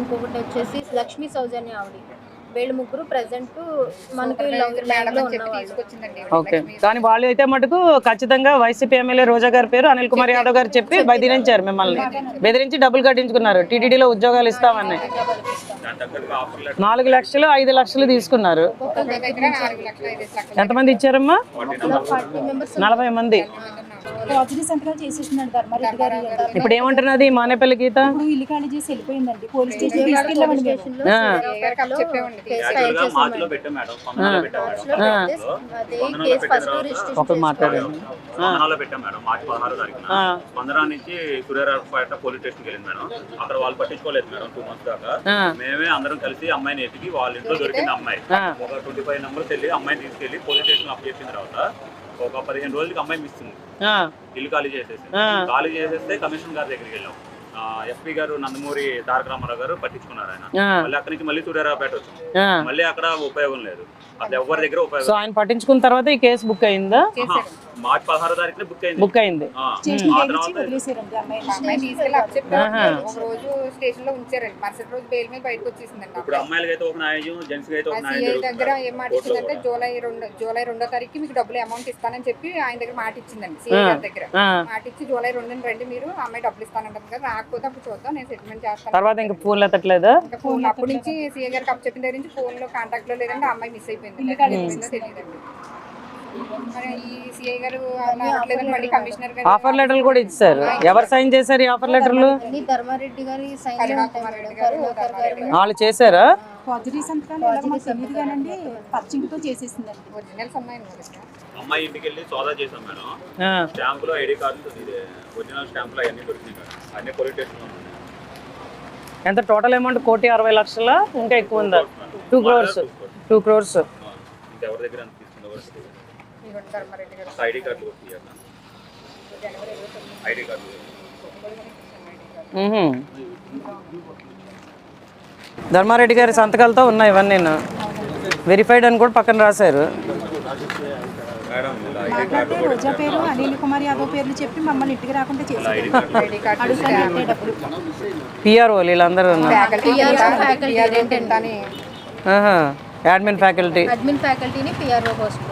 ఇంకొకటి వచ్చేసి లక్ష్మీ సౌజన్య ఆవిడ. వీళ్ళు ముగ్గురు ప్రజెంట్ మనకి ఓకే. కానీ వాళ్ళు అయితే మటుకు ఖచ్చితంగా వైసీపీ ఎమ్మెల్యే రోజా గారి పేరు అనిల్ కుమార్ యాదవ్ గారు చెప్పి బెదిరించారు మిమ్మల్ని. బెదిరించి డబ్బులు కట్టించుకున్నారు. టీటీడీలో ఉద్యోగాలు ఇస్తామని. నాలుగు లక్షలు ఐదు లక్షలు తీసుకున్నారు. ఎంతమంది ఇచ్చారమ్మా? నలభై మంది. పాజిటివ్ సంతకాలు చేసేసినాడు ధర్మారెడ్డి గారు ఇప్పుడు ఏమంటున్నది మానేపల్లి గీత? ఇప్పుడు ఇల్లు ఖాళీ చేసి వెళ్ళిపోయిందండి. పోలీస్ స్టేషన్ మేము. పెట్టాం మేడం. స్పందనలో పెట్టాం మేడం. అదే కేసు ఫస్ట్ రిజిస్ట్రేషన్ ఒకరు మాట్లాడండి స్పందనలో పెట్టాం మేడం. మార్చి పదహారో తారీఖున స్పందన నుంచి సూర్యరావుపేట పోలీస్ స్టేషన్కి వెళ్ళింది మేడం. అక్కడ వాళ్ళు పట్టించుకోలేదు మేడం టూ మంత్స్ దాకా. ఆ. మేమే అందరం కలిసి అమ్మాయిని ఎతికి వాళ్ళ ఇంట్లో దొరికింది అమ్మాయి. ఆ. ఒక ట్వంటీ ఫైవ్ నెంబర్స్ వెళ్ళి అమ్మాయిని తీసుకెళ్ళి పోలీస్ స్టేషన్ అప్ చేసిన తర్వాత. ఒక పదిహేను రోజులకి అమ్మాయి మిస్ ఇల్లు ఖాళీ చేసేసి. ఖాళీ చేసేస్తే కమిషనర్ గారి దగ్గరికి వెళ్ళాం. ఎస్పీ గారు నందమూరి తారక రామారావు గారు పట్టించుకున్నారు ఆయన. మళ్ళీ అక్కడి నుంచి మళ్ళీ సూర్యారావుపేట వచ్చింది. ఆ. మళ్ళీ అక్కడ ఉపయోగం లేదు. అసలు ఎవరి దగ్గర సో ఉపయోగం ఆయన పట్టించుకున్న తర్వాత ఈ కేసు బుక్ అయిందా. మార్చి పదహారో తారీఖున బుక్ అయింది. బుక్ అయింది. ఒక రోజు స్టేషన్లో ఉంచారండి. మరుసటి రోజు బెయిల్ మీద బయటకు వచ్చేసిందండి ఇప్పుడు అమ్మాయిలకి అయితే ఒక న్యాయం జెంట్స్కి అయితే ఒక న్యాయం దగ్గర. ఏం మాట ఇచ్చిందంటే. జూలై రెండు జూలై రెండో తారీఖు మీకు డబ్బులు అమౌంట్ ఇస్తానని చెప్పి ఆయన దగ్గర మాట ఇచ్చిందండి. సిఐ గారి దగ్గర. మాట ఇచ్చి జూలై రెండున రండి మీరు అమ్మాయి డబ్బులు ఇస్తానంటారు కదా రాకపోతే అప్పుడు చూద్దాం నేను సెటిల్మెంట్ చేస్తాను. తర్వాత ఇంకా ఫోన్లు ఎత్తట్లేదా? ఇంకా ఫోన్ అప్పటి నుంచి సీఏ గారికి అప్ చెప్పిన దగ్గర నుంచి ఫోన్లో కాంటాక్ట్లో లేదండి ఆ అమ్మాయి మిస్ అయిపోయింది. ఎక్కడిపోయిందో తెలియదండి. ఆఫర్ లెటర్లు కూడా ఇచ్చారు. ఎవరు సైన్ చేశారు ఈ ఆఫర్ లెటర్లు? వాళ్ళు చేశారా. పాజిటివ్ సంతకాలు ఎలా మాకు తెలియదు కానండి పచ్చింకితో చేసేసిందండి. ఒరిజినల్స్ ఉన్నాయండి మా దగ్గర అమ్మాయి ఇంటికి వెళ్ళి సోదా చేసాం మేడం. ఆ, స్టాంపులు ఐడి కార్డులు ఇది ఒరిజినల్ స్టాంపులు అవన్నీ దొరికినాయి మేడం. అన్ని పోలీస్ స్టేషన్లో ఉన్నాయి. ఎంత టోటల్ అమౌంట్? కోటి అరవై లక్షల? ఇంకా ఎక్కువ ఉందా? Two crores two crores. ఇంకెవరి దగ్గర ధర్మారెడ్డి గారు ఐడి కార్డులు ఐడి కార్డులు ధర్మారెడ్డి గారి సంతకాలతో ఉన్నాయి ఇవన్నీ. వెరిఫైడ్ అని కూడా పక్కన రాశారు. మాట్లాడితే రోజా పేరు అనిల్ కుమార్ యాదవ్ పేర్లు చెప్పి మమ్మల్ని ఇంటికి రాకుండా కార్డు కార్డు పిఆర్ఓ వీళ్ళందరూ అడ్మిన్ ఫ్యాకల్టీ అడ్మిన్ ఫ్యాకల్టీని పిఆర్ఓ పోస్ట్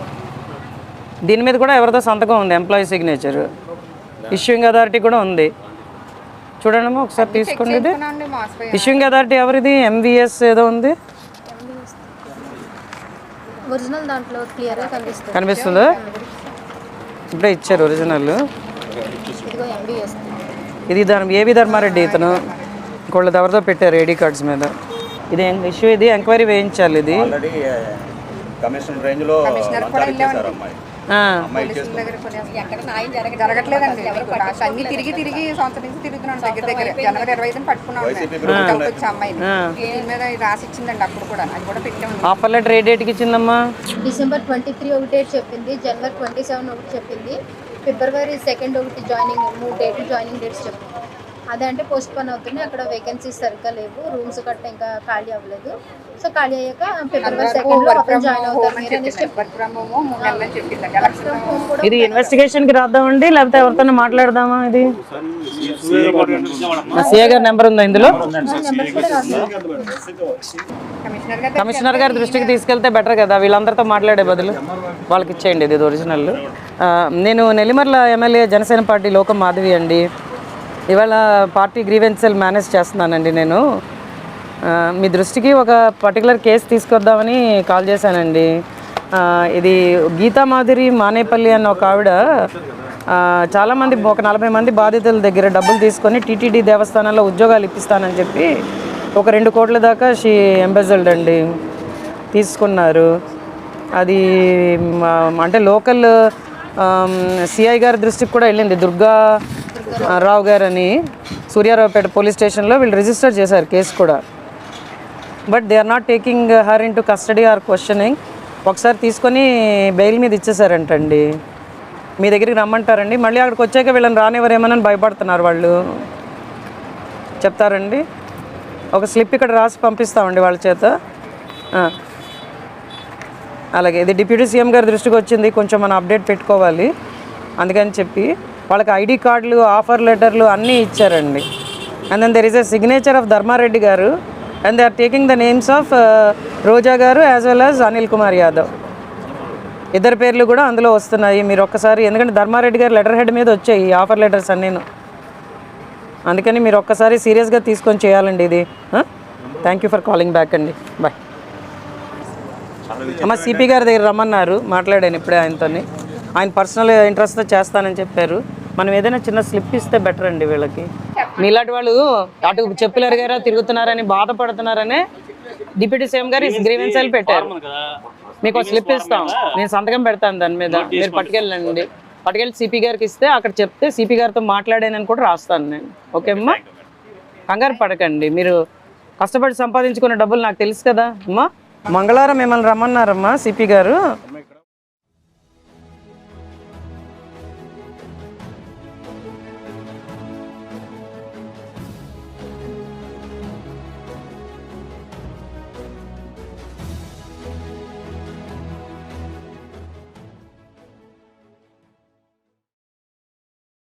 దీని మీద కూడా ఎవరిదో సంతకం ఉంది ఎంప్లాయీ సిగ్నేచర్ ఇష్యూయింగ్ అథారిటీ కూడా ఉంది. చూడండి ఒకసారి తీసుకోండి ఇది. ఇష్యూయింగ్ అథారిటీ ఎవరిది? ఎంవిఎస్ ఏదో ఉంది? కనిపిస్తుంది. కనిపిస్తుందా? ఇప్పుడే ఇచ్చారు ఒరిజినల్. ఇది దాని ఏవి ధర్మారెడ్డి ఇతను? ఇంకోళ్ళది ఎవరిదో పెట్టారు ఐడి కార్డ్స్ మీద. ఇది ఇష్యూ ఇది ఎంక్వైరీ వేయించాలి ఇది. ఆల్రెడీ కమిషనర్ రేంజ్ జరగట్లేదండి. అన్ని తిరిగి తిరిగి సంవత్సరం నుంచి తిరుగుతున్నాను దగ్గర దగ్గర. జనవరి ఇరవై ఐదున పట్టుకున్నాను వచ్చి అమ్మాయిని. దీని మీద రాసి ఇచ్చిందండి అప్పుడు కూడా. అది కూడా పెట్టాము. ఆఫర్ లెటర్ ఏ డేట్కి ఇచ్చిందమ్మా? డిసెంబర్ ట్వంటీ త్రీ ఒకటి డేట్ చెప్పింది. జనవరి ట్వంటీ సెవెన్ ఒకటి చెప్పింది. ఫిబ్రవరి సెకండ్ ఒకటి జాయినింగ్ మూడు డేట్ జాయినింగ్ డేట్స్ చెప్పింది. అదే అంటే పోస్ట్ పోన్ అవుతున్నాయి అక్కడ వేకెన్సీస్ సరిగ్గా లేవు. రూమ్స్ గట్ట ఇంకా ఖాళీ అవ్వలేదు. సో ఖాళీ అయ్యాక ఫిబ్రవరి సెకండ్లో జాయిన్ అవుతారు. ఇది ఇన్వెస్టిగేషన్కి రాద్దామండి? లేకపోతే ఎవరితో మాట్లాడదామా ఇది? సిఏ గారి నెంబర్ ఉందా ఇందులో? కమిషనర్ గారు దృష్టికి తీసుకెళ్తే బెటర్ కదా. వీళ్ళందరితో మాట్లాడే బదులు వాళ్ళకి ఇచ్చేయండి. ఇది ఒరిజినల్ నేను నెల్లిమర్ల ఎమ్మెల్యే జనసేన పార్టీ లోకం మాధవి అండి. ఇవాళ పార్టీ గ్రీవెన్సెల్ మేనేజ్ చేస్తున్నానండి నేను. మీ దృష్టికి ఒక పర్టికులర్ కేసు తీసుకొద్దామని కాల్ చేశానండి. ఇది గీతా మాధురి మానేపల్లి అన్న ఒక ఆవిడ చాలామంది ఒక నలభై మంది బాధితుల దగ్గర డబ్బులు తీసుకొని టీటీడీ దేవస్థానంలో ఉద్యోగాలు ఇప్పిస్తానని చెప్పి ఒక రెండు కోట్ల దాకా షీ ఎంబెజల్డ్ అండి. తీసుకున్నారు. అది మా- అంటే లోకల్ సిఐ గారి దృష్టికి కూడా వెళ్ళింది. దుర్గా రావు రావు గారని సూర్యారావుపేట పోలీస్ స్టేషన్లో వీళ్ళు రిజిస్టర్ చేశారు కేసు కూడా. But they are not taking her into custody or questioning ఒకసారి తీసుకొని బెయిల్ మీద ఇచ్చేసారంటండి మీ దగ్గరికి రమ్మంటారండి. మళ్ళీ అక్కడికి వచ్చాక వీళ్ళని రానివ్వరేమోనని భయపడుతున్నారు వాళ్ళు. చెప్తారండి. ఒక స్లిప్ ఇక్కడ రాసి పంపిస్తామండి వాళ్ళ చేత. అలాగే ఇది డిప్యూటీ సీఎం గారి దృష్టికి వచ్చింది. కొంచెం మనం అప్డేట్ పెట్టుకోవాలి. అందుకని చెప్పి వాళ్ళకి ఐడి కార్డులు ఆఫర్ లెటర్లు అన్నీ ఇచ్చారండి. And then there is a signature of Dharmareddy గారు. And they are taking the names of Roja గారు as well as Anil Kumar Yadav ఇద్దరు పేర్లు కూడా అందులో వస్తున్నాయి. మీరు ఒక్కసారి ఎందుకంటే ధర్మారెడ్డి గారు లెటర్ హెడ్ మీద వచ్చాయి ఈ ఆఫర్ లెటర్స్ అన్నీను. అందుకని మీరు ఒక్కసారి సీరియస్గా తీసుకొని చేయాలండి ఇది. Thank you for calling back అండి. బాయ్ అమ్మ సిపి గారి దగ్గర రమ్మన్నారు. మాట్లాడాను ఇప్పుడే ఆయనతో ఆయన పర్సనల్ ఇంట్రెస్ట్తో చేస్తానని చెప్పారు. మనం ఏదైనా చిన్న స్లిప్ ఇస్తే బెటర్ అండి వీళ్ళకి. మీలాంటి వాళ్ళు అటు చెప్పులు గారా తిరుగుతున్నారని బాధపడుతున్నారని డిప్యూటీ సీఎం గారు గ్రీవెన్సల్ పెట్టారు. మీకు ఒక స్లిప్ ఇస్తాం. నేను సంతకం పెడతాను దాని మీద. మీరు పట్టుకెళ్ళండి. పట్టుకెళ్ళి సిపి గారికి ఇస్తే అక్కడ చెప్తే సిపి గారితో మాట్లాడానని కూడా రాస్తాను నేను. ఓకే అమ్మా? కంగారు పడకండి. మీరు కష్టపడి సంపాదించుకున్న డబ్బులు నాకు తెలుసు కదా అమ్మా. మంగళవారం మిమ్మల్ని రమ్మన్నారమ్మా సిపి గారు.